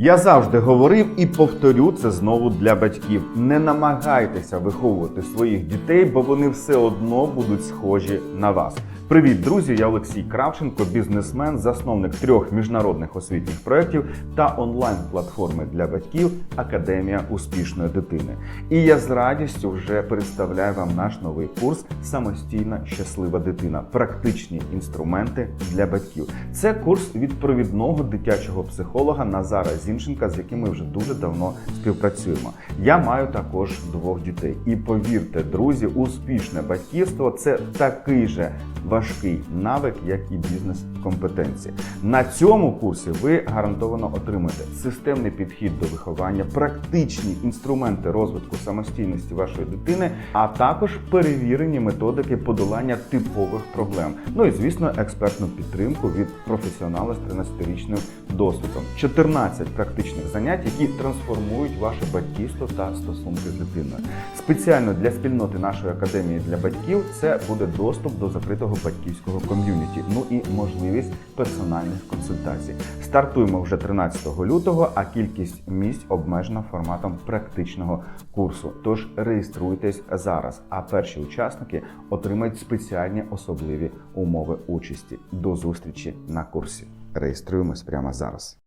Я завжди говорив і повторю це знову для батьків: не намагайтеся виховувати своїх дітей, бо вони все одно будуть схожі на вас. Привіт, друзі! Я Олексій Кравченко, бізнесмен, засновник трьох міжнародних освітніх проєктів та онлайн-платформи для батьків Академія успішної дитини. І я з радістю вже представляю вам наш новий курс Самостійна щаслива дитина. Практичні інструменти для батьків. Це курс від провідного дитячого психолога Назара Зінченка, з яким ми вже дуже давно співпрацюємо. Я маю також двох дітей. І повірте, друзі, успішне батьківство це такий же важкий навик, як і бізнес-компетенції. На цьому курсі ви гарантовано отримаєте системний підхід до виховання, практичні інструменти розвитку самостійності вашої дитини, а також перевірені методики подолання типових проблем. Ну і звісно, експертну підтримку від професіонала з 13-річним досвідом. 14 практичних занять, які трансформують ваше батьківство та стосунки з дитиною. Спеціально для спільноти нашої академії для батьків це буде доступ до закритого батьківського ком'юніті. Ну і можливість персональних консультацій. Стартуємо вже 13 лютого, а кількість місць обмежена форматом практичного курсу. Тож реєструйтесь зараз. А перші учасники отримають спеціальні особливі умови участі. До зустрічі на курсі. Реєструємось прямо зараз.